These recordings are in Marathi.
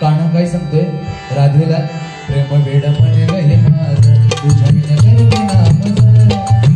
काना काय सांगतोय? राधेला प्रेम वेड म्हणे तुझ्या विना कर्मे नामज.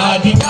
Dadika.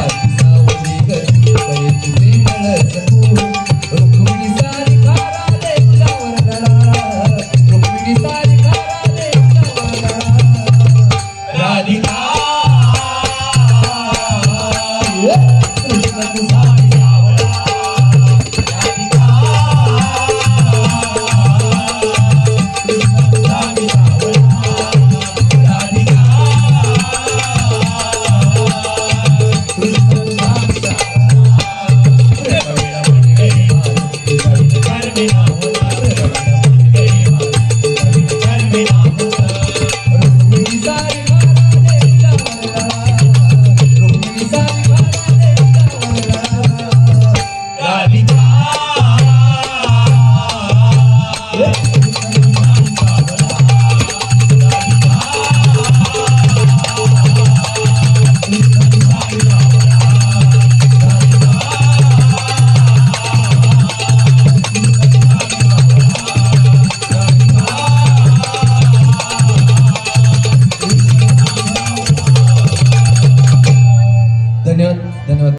love.